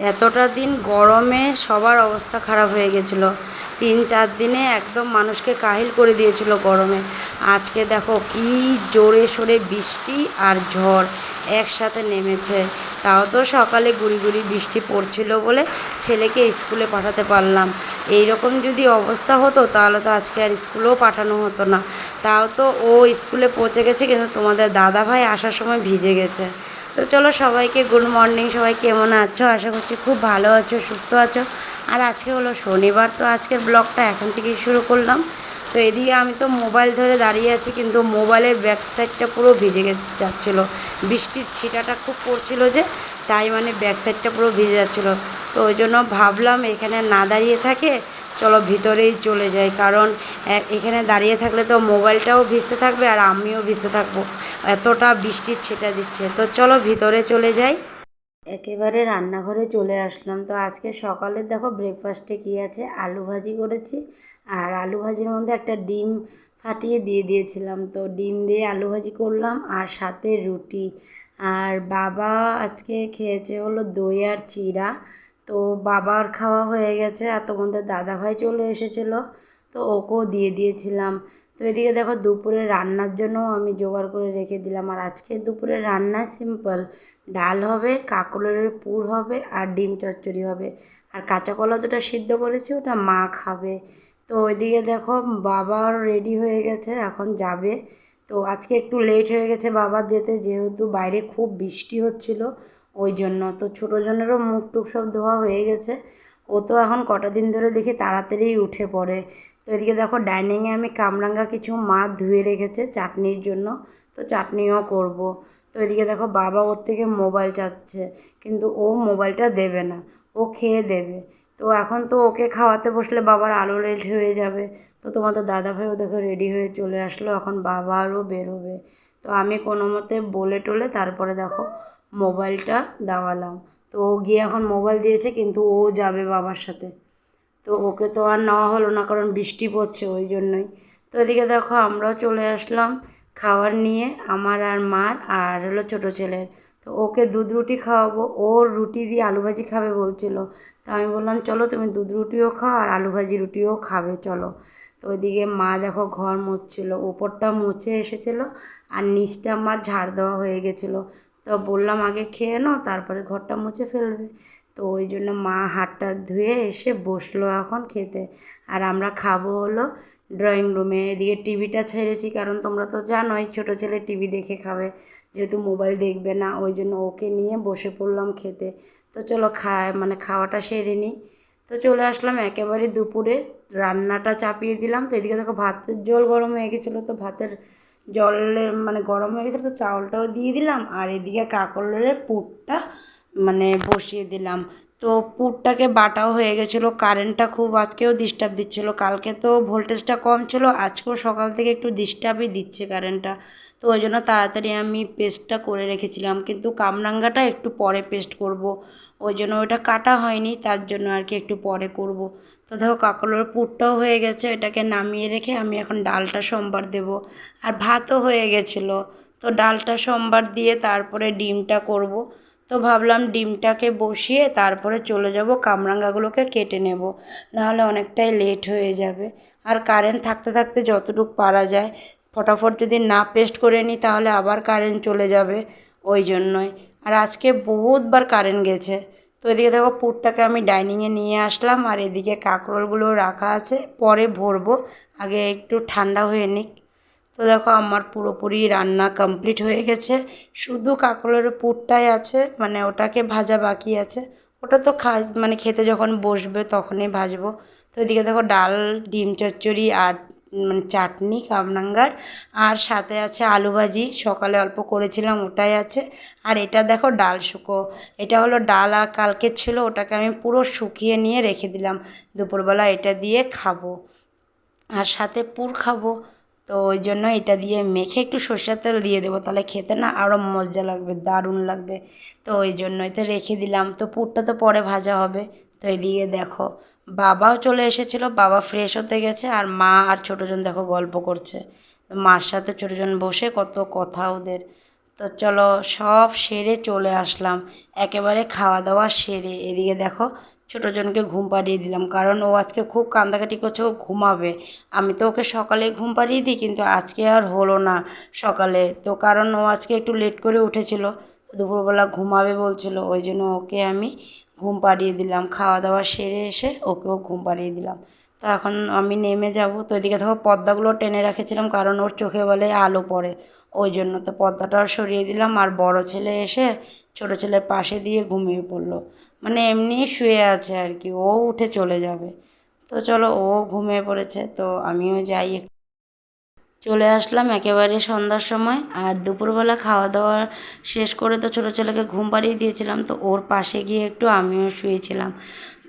এতটা দিন গরমে সবার অবস্থা খারাপ হয়ে গেছিল। তিন চার দিনে একদম মানুষকে কাহিল করে দিয়েছিল গরমে। আজকে দেখো কি জোরে সোরে বৃষ্টি আর ঝড় একসাথে নেমেছে। তাও তো সকালে গুড়ি গুড়ি বৃষ্টি পড়ছিল বলে ছেলেকে স্কুলে পাঠাতে পারলাম। এই রকম যদি অবস্থা হতো তাহলে তো আজকে আর স্কুলেও পাঠানো হতো না। তাও তো ও স্কুলে পৌঁছে গেছে কিন্তু তোমাদের দাদা ভাই আসার সময় ভিজে গেছে। তো চলো সবাইকে গুড মর্নিং, সবাই কেমন আছো? আশা করছি খুব ভালো আছো, সুস্থ আছো। আর আজকে হলো শনিবার, তো আজকের ব্লগটা এখন থেকেই শুরু করলাম। তো এদিকে আমি তো মোবাইল ধরে দাঁড়িয়ে আছি, কিন্তু মোবাইলের ব্যাক সাইডটা পুরো ভিজে যাচ্ছিল। বৃষ্টির ছিটাটা খুব পড়ছিল যে, তাই মানে ব্যাক সাইডটা পুরো ভিজে যাচ্ছিল। তো ওই জন্য ভাবলাম এখানে না দাঁড়িয়ে থাকে চলো ভিতরেই চলে যাই, কারণ এখানে দাঁড়িয়ে থাকলে তো মোবাইলটাও ভিজতে থাকবে আর আমিও ভিজতে থাকব। এতটা বৃষ্টির ছিটা দিচ্ছে। তো চলো ভিতরে চলে যাই। একেবারে রান্নাঘরে চলে আসলাম। তো আজকে সকালে দেখো ব্রেকফাস্টে কী আছে? আলু ভাজি করেছি। আর আলু ভাজির মধ্যে একটা ডিম ফাটিয়ে দিয়ে দিয়েছিলাম। তো ডিম দিয়ে আলু ভাজি করলাম আর সাথে রুটি। আর বাবা আজকে খেয়েছে হলো দই আর চিড়া। তো বাবার খাওয়া হয়ে গেছে আর তোমাদের দাদাভাই চলে এসেছিল, তো ওকেও দিয়ে দিয়েছিলাম। তো এদিকে দেখো দুপুরে রান্নার জন্যও আমি জোগাড় করে রেখে দিলাম। আর আজকে দুপুরে রান্না সিম্পল, ডাল হবে, কাঁকরোলের পুর হবে আর ডিম চচ্চড়ি হবে। আর কাঁচা কলা যেটা সিদ্ধ করেছি ওটা মা খাবে। তো ওইদিকে দেখো বাবার রেডি হয়ে গেছে, এখন যাবে। তো আজকে একটু লেট হয়ে গেছে বাবার যেতে, যেহেতু বাইরে খুব বৃষ্টি হচ্ছিল ওই জন্য। তো ছোটো জনেরও মুখ টুক সব ধোয়া হয়ে গেছে। ও তো এখন কটা দিন ধরে দেখি তাড়াতাড়ি উঠে পড়ে। তো এদিকে দেখো ডাইনিংয়ে আমি কামরাঙ্গা কিছু মাছ ধুয়ে রেখেছে চাটনির জন্য। তো চাটনিও করব। তো এদিকে দেখো বাবা ওর থেকে মোবাইল চাচ্ছে, কিন্তু ও মোবাইলটা দেবে না। ও খেয়ে দেবে। তো এখন তো ওকে খাওয়াতে বসলে বাবার আলো লেট হয়ে যাবে। তো তোমাদের দাদাভাইও দেখো রেডি হয়ে চলে আসলো। এখন বাবা আরও বেরোবে। তো আমি কোনো মতে বলে টলে তারপরে দেখো মোবাইলটা দেওয়ালাম। তো ও গিয়ে এখন মোবাইল দিয়েছে, কিন্তু ও যাবে বাবার সাথে। তো ওকে তো আর নেওয়া হলো না, কারণ বৃষ্টি পড়ছে ওই জন্যই। তো এদিকে দেখো, আমরাও চলে আসলাম খাবার নিয়ে, আমার আর মার আর হলো ছোটো ছেলের। তো ওকে দুধ রুটি খাওয়াবো। ও রুটি দিয়ে আলু ভাজি খাবে বলছিল। তো আমি বললাম, চলো তুমি দুধ রুটিও খাও আর আলু ভাজি রুটিও খাবে, চলো। তো ওইদিকে মা দেখো ঘর মুছছিল, ওপরটা মুছে এসেছিল আর নিচটা আমার ঝাড় দেওয়া হয়ে গেছিল। তো বললাম, আগে খেয়ে নাও, তারপরে ঘরটা মুছে ফেলবে। তো ওই জন্য মা হাতটা ধুয়ে এসে বসল এখন খেতে। আর আমরা খাব হলো ড্রয়িং রুমে এদিকে টিভিটা ছেড়েছি, কারণ তোমরা তো জানোই ছোটো ছেলে টিভি দেখে খাবে, যেহেতু মোবাইল দেখবে না, ওই জন্য ওকে নিয়ে বসে পড়লাম খেতে। তো চলো খায় মানে খাওয়াটা সেরে নিই। তো চলে আসলাম একেবারে দুপুরে, রান্নাটা চাপিয়ে দিলাম। তো এদিকে দেখো ভাতের জল গরম হয়ে গেছিল, তো ভাতের জলের মানে গরম হয়ে গেছিল তো চাউলটাও দিয়ে দিলাম আর এদিকে কাকলের পুরটা মানে বসিয়ে দিলাম। তো পুরটাকে বাটাও হয়ে গেছিল কারেন্টটা খুব আজকেও ডিস্টার্ব দিচ্ছিল, কালকে তো ভোল্টেজটা কম ছিল, আজকেও সকাল থেকে একটু ডিস্টার্বই দিচ্ছে কারেন্টটা তো ওই জন্য তাড়াতাড়ি আমি পেস্টটা করে রেখেছিলাম, কিন্তু কামরাঙ্গাটা একটু পরে পেস্ট করব, ওই জন্য ওটা কাটা হয়নি, তার জন্য আর কি একটু পরে করব। তো দেখো কাকলের পুরটাও হয়ে গেছে, এটাকে নামিয়ে রেখে আমি এখন ডালটা সোমবার দেব। আর ভাতও হয়ে গেছিল, তো ডালটা সোমবার দিয়ে তারপরে ডিমটা করব। তো ভাবলাম ডিমটাকে বসিয়ে তারপরে চলে যাব কামরাঙ্গাগুলোকে কেটে নেব, নাহলে অনেকটাই লেট হয়ে যাবে। আর কারেন্ট থাকতে থাকতে যতটুকু পারা যায়, ফটাফট যদি না পেস্ট করে নিই তাহলে আবার কারেন্ট চলে যাবে ওই জন্যই। আর আজকে বহুতবার কারেন্ট গেছে তো এদিকে দেখো পুরটাকে আমি ডাইনিংয়ে নিয়ে আসলাম, আর এদিকে কাঁকরোলগুলো রাখা আছে। পরে ভরবো, আগে একটু ঠান্ডা হয়ে নিক। তো দেখো আমার পুরোপুরি রান্না কমপ্লিট হয়ে গেছে। শুধু কাঁকরোলের পুরটাই আছে মানে ওটাকে ভাজা বাকি আছে। ওটা তো খা মানে খেতে যখন বসবে তখনই ভাজবো। তো এদিকে দেখো ডাল, ডিম চচ্চড়ি আর মানে চাটনি কামরাঙ্গার। আর সাথে আছে আলু ভাজি। সকালে অল্প করেছিলাম, ওটাই আছে। আর এটা দেখো ডাল শুকো। এটা হলো ডাল আর কালকে ছিল, ওটাকে আমি পুরো শুকিয়ে নিয়ে রেখে দিলাম। দুপুরবেলা এটা দিয়ে খাব। আর সাথে পুর খাব। তো ওই জন্য এটা দিয়ে মেখে একটু সর্ষের তেল দিয়ে দেবো। তাহলে খেতে না আরও মজা লাগবে, দারুণ লাগবে। তো ওই জন্যই তো রেখে দিলাম। তো পুরটা তো পরে ভাজা হবে। তো এদিকে দেখো বাবাও চলে এসেছিল, বাবা ফ্রেশ হতে গেছে আর মা আর ছোটোজন দেখো গল্প করছে। মার সাথে ছোটোজন বসে কত কথা ওদের। তো চলো সব সেরে চলে আসলাম। একেবারে খাওয়া দাওয়া সেরে। এদিকে দেখো ছোটোজনকে ঘুম পাড়িয়ে দিলাম, কারণ ও আজকে খুব কান্দাকাটি করছে, ও ঘুমাবে। আমি তো ওকে সকালে ঘুম পাড়িয়ে দিই, কিন্তু আজকে আর হলো না সকালে। তো কারণ ও আজকে একটু লেট করে উঠেছিল দুপুরবেলা ঘুমাবে বলছিল, ওই জন্য ওকে আমি ঘুম পাড়িয়ে দিলাম, খাওয়া দাওয়া সেরে এসে ওকেও ঘুম পাড়িয়ে দিলাম। তো এখন আমি নেমে যাব। তো এদিকে দেখো পর্দাগুলো টেনে রেখেছিলাম কারণ ওর চোখে বলে আলো পড়ে। ওই জন্য তো পর্দাটাও সরিয়ে দিলাম আর বড় ছেলে এসে ছোট ছেলের পাশে দিয়ে ঘুমিয়ে পড়ল। মানে এমনি শুয়ে আছে আর কি, ও উঠে চলে যাবে। তো চলো ও ঘুমিয়ে পড়েছে, তো আমিও যাই চলে আসলাম একেবারে সন্ধ্যার সময় আর দুপুরবেলা খাওয়া দাওয়া শেষ করে তো ছোটো ছেলেকে ঘুম পাড়িয়ে দিয়েছিলাম, তো ওর পাশে গিয়ে একটু আমিও শুয়েছিলাম।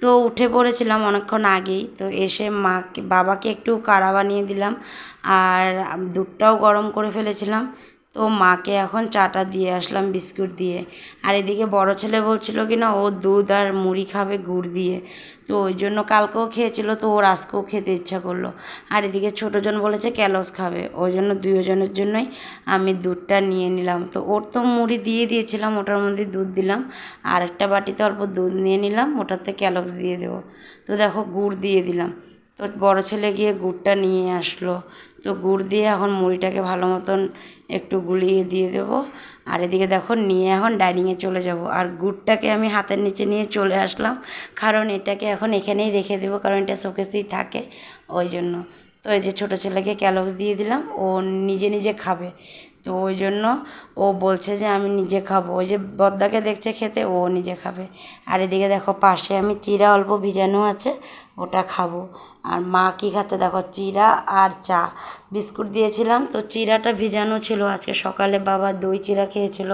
তো উঠে পড়েছিলাম অনেকক্ষণ আগেই, তো এসে মাকে বাবাকে একটু কাড়া বানিয়ে দিলাম আর দুধটাও গরম করে ফেলেছিলাম। তো মাকে এখন চাটা দিয়ে আসলাম বিস্কুট দিয়ে। আর এদিকে বড় ছেলে বলছিল কি না, ও দুধ আর মুড়ি খাবে গুড় দিয়ে। তো ওই জন্য কালকেও খেয়েছিল, তো ওর আজকেও খেতে ইচ্ছা করল। আর এদিকে ছোটোজন বলেছে ক্যালস খাবে, ওই জন্য দুজনের জন্যই আমি দুধটা নিয়ে নিলাম। তো ওর তো মুড়ি দিয়ে দিয়েছিলাম, ওটার মধ্যে দুধ দিলাম। আর একটা বাটিতে অল্প দুধ নিয়ে নিলাম, ওটাতে ক্যালস দিয়ে দেবো। তো দেখো গুড় দিয়ে দিলাম। তো বড় ছেলে গিয়ে গুড়টা নিয়ে আসলো। তো গুড় দিয়ে এখন মুড়িটাকে ভালো মতন একটু গুলিয়ে দিয়ে দেবো। আর এদিকে দেখো, নিয়ে এখন ডাইনিংয়ে চলে যাব। আর গুড়টাকে আমি হাতের নিচে নিয়ে চলে আসলাম। কারণ এটাকে এখন এখানেই রেখে দেবো, কারণ এটা শোকেসেই থাকে। ওই জন্য। তো এই যে ছোটো ছেলেকে ক্যালক্স দিয়ে দিলাম, ও নিজে নিজে খাবে। তো ওই জন্য ও বলছে যে, আমি নিজে খাব। ওই যে বদ্দাকে দেখছে খেতে, ও নিজে খাবে। আর এদিকে দেখো, পাশে আমি চিরা অল্প ভিজানো আছে, ওটা খাব। আর মা কী খাচ্ছে দেখো, চিরা আর চা। বিস্কুট দিয়েছিলাম, তো চিরাটা ভিজানো ছিল আজকে সকালে, বাবা দই চিরা খেয়েছিল।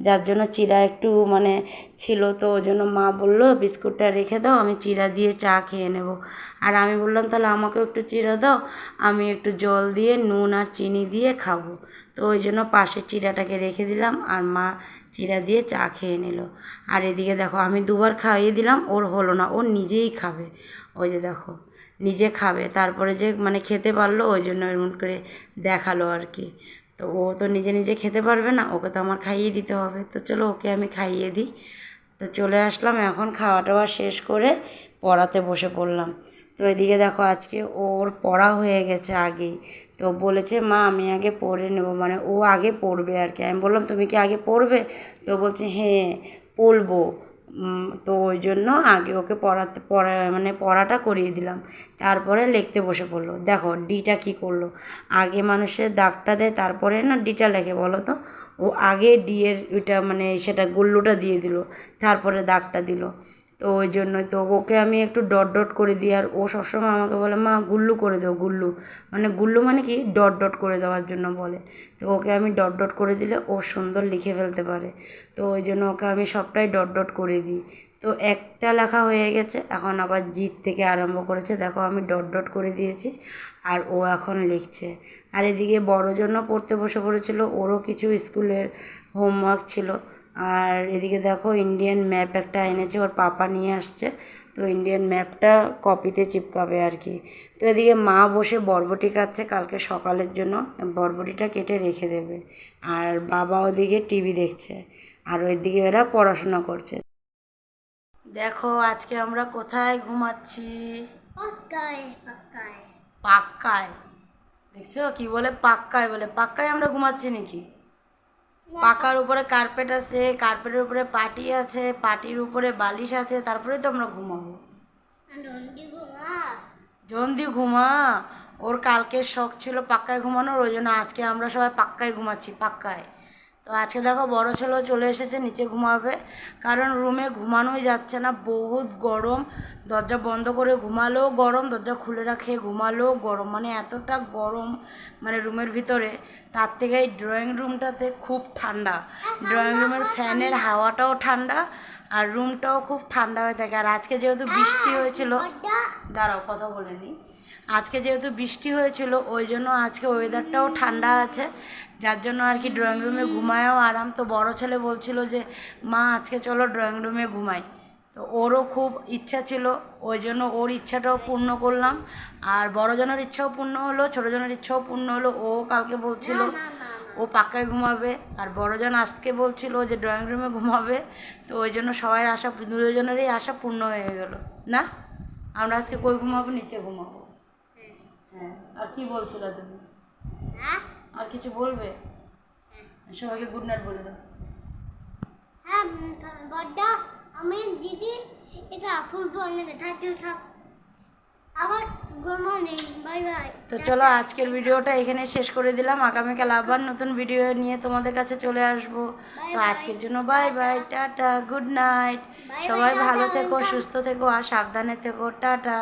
যার জন্য চিরা একটু মানে ছিল, তো ওই জন্য মা বলল, বিস্কুটটা রেখে দাও, আমি চিরা দিয়ে চা খেয়ে নেব। আর আমি বললাম, তাহলে আমাকেও একটু চিরা দাও, আমি একটু জল দিয়ে, নুন আর চিনি দিয়ে খাব। তো ওই জন্য পাশে চিরাটাকে রেখে দিলাম, আর মা চিরা দিয়ে চা খেয়ে নিল। আর এদিকে দেখো, আমি দুবার খাইয়ে দিলাম, ওর হলো না, ও নিজেই খাবে। ওই যে দেখো। নিজে খাবে। তারপরে যে মানে খেতে পারল, ওই জন্য এমন করে দেখাল আর কি। তো ও তো নিজে নিজে খেতে পারবে না, ওকে তো আমার খাইয়ে দিতে হবে। তো চলো ওকে আমি খাইয়ে দিই। তো চলে আসলাম, এখন খাওয়া টাওয়া শেষ করে পড়াতে বসে পড়লাম। তো এদিকে দেখো আজকে ওর পড়া হয়ে গেছে আগেই। তো বলেছে, মা, আমি আগে পড়ে নেব। মানে ও আগে পড়বে আর কি। আমি বললাম, তুমি কি আগে পড়বে? তো বলছে হ্যাঁ পড়ব। তো ওই জন্য আগে ওকে পড়াতে, পড়া মানে পড়াটা করিয়ে দিলাম। তারপরে লিখতে বসে পড়ল। দেখো, ডিটা কি করল? আগে মানুষের দাগটা দেয়, তারপরে না ডিটা লেখে বলো তো? ও আগে ডি এর ওইটা মানে সেটা গোল্লুটা দিয়ে দিল, তারপরে দাগটা দিল। তো ওই জন্যই তো ওকে আমি একটু ডট ডট করে দিই। আর ও সবসময় আমাকে বলে, মা, গুল্লু করে দাও, গুল্লু। মানে গুল্লু মানে কি? ডট ডট করে দেওয়ার জন্য বলে। তো ওকে আমি ডট ডট করে দিলে ও সুন্দর লিখে ফেলতে পারে। তো ওই জন্য ওকে আমি সবটাই ডট ডট করে দিই। তো একটা লেখা হয়ে গেছে, এখন আবার জিত থেকে আরম্ভ করেছে। দেখো, আমি ডট ডট করে দিয়েছি আর ও এখন লিখছে। আর এদিকে বড় জন্য পড়তে বসে পড়েছিল, ওরও কিছু স্কুলের হোমওয়ার্ক ছিল। আর এদিকে দেখো ইন্ডিয়ান ম্যাপ একটা এনেছে ওর পাপা নিয়ে আসছে। তো ইন্ডিয়ান ম্যাপটা কপিতে চিপকাবে আর কি। তো এদিকে মা বসে বরবটি কাটছে কালকে সকালের জন্য বরবটিটা কেটে রেখে দেবে। আর বাবা ওদিকে টিভি দেখছে আর ওইদিকে এরা পড়াশোনা করছে। দেখো আজকে আমরা কোথায় ঘুমাচ্ছি? পাক্কায়। দেখছ কি বলে পাক্কায় বলে? পাক্কায় আমরা ঘুমাচ্ছি নাকি? পাকার উপরে কার্পেট আছে কার্পেটের উপরে পাটি আছে পাটির উপরে বালিশ আছে তারপরে তো আমরা ঘুমাবো। জন্দি জলদি ঘুমা। ওর কালকের শখ ছিল পাক্কায় ঘুমানোর ওই জন্য আজকে আমরা সবাই পাক্কায় ঘুমাচ্ছি পাক্কায়। তো আজকে দেখো বড় ছেলেও চলে এসেছে নিচে ঘুমাবে কারণ রুমে ঘুমানোই যাচ্ছে না বহুত গরম দরজা বন্ধ করে ঘুমালেও গরম দরজা খুলে রাখে ঘুমালেও গরম মানে এতটা গরম মানে রুমের ভিতরে তার থেকে এই ড্রয়িং রুমটাতে খুব ঠান্ডা ড্রয়িং রুমের ফ্যানের হাওয়াটাও ঠান্ডা আর রুমটাও খুব ঠান্ডা হয়ে থাকে আর আজকে যেহেতু বৃষ্টি হয়েছিল দাঁড়াও কথা বলে নিই আজকে যেহেতু বৃষ্টি হয়েছিল ওই জন্য আজকে ওয়েদারটাও ঠান্ডা আছে। যার জন্য আর কি ড্রয়িং রুমে ঘুমায়ও আরাম। তো বড় ছেলে বলছিল যে মা আজকে চলো ড্রয়িং রুমে ঘুমাই। তো ওরও খুব ইচ্ছা ছিল ওই জন্য ওর ইচ্ছাটাও পূর্ণ করলাম। আর বড় জনের ইচ্ছাও পূর্ণ হলো ছোটো জনের ইচ্ছাও পূর্ণ হলো। ও কালকে বলছিল ও পাক্কায় ঘুমাবে। আর বড়জন আজকে বলছিল যে ড্রয়িং রুমে ঘুমাবে। তো ওই জন্য সবাই আশা দুজনেরই আশা পূর্ণ হয়ে গেল। না? আমরা আজকে কই ঘুমাবো? নিচে ঘুমাবো। হ্যাঁ আর কি বলছিল তুমি? হ্যাঁ? আর কিছু বলবে? সবাইকে গুড নাইট বলে দাও। হ্যাঁ বড্ডা আমি দিদি এটা ফুটবল নেবে সব আবার গুড মর্নিং বাই বাই তো চলো আজকের ভিডিওটা এখানে শেষ করে দিলাম। আগামীকাল আবার নতুন ভিডিও নিয়ে তোমাদের কাছে চলে আসব। তো আজকের জন্য bye bye tata good night সবাই ভালো থেকো সুস্থ থেকো আর সাবধানে থেকো। টাটা।